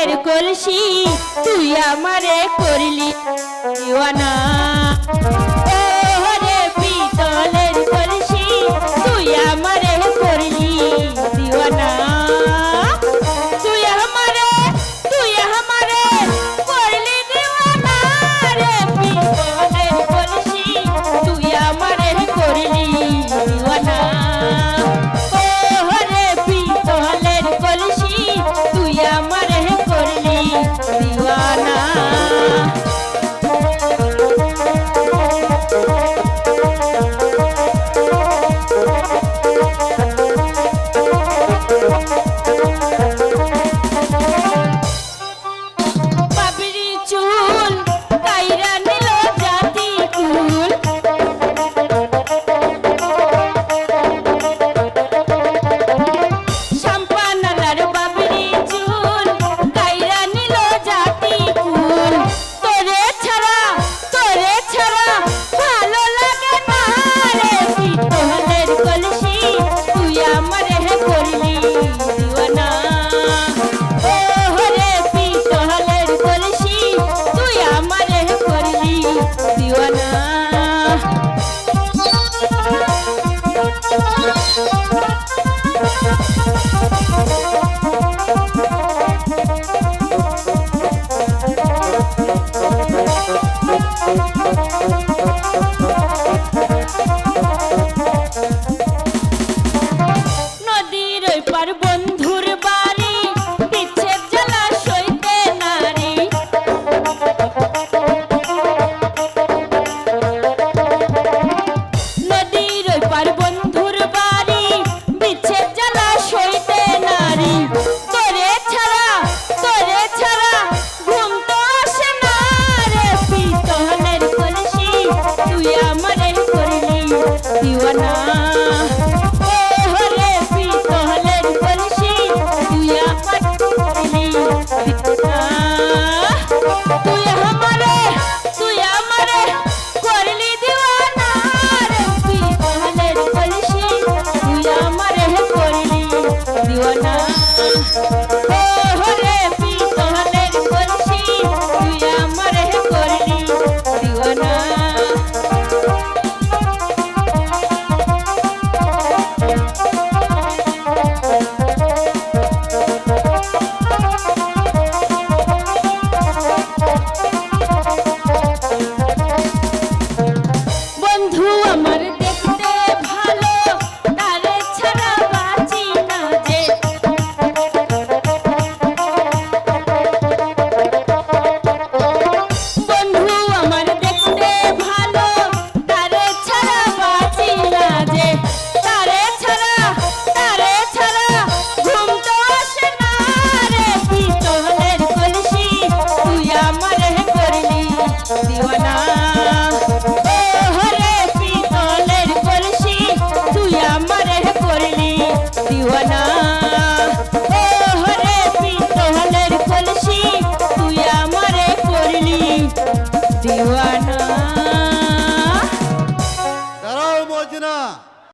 পিতলের কলসি তুই আমারে করলি দিওয়ানা। দিওয়ানা।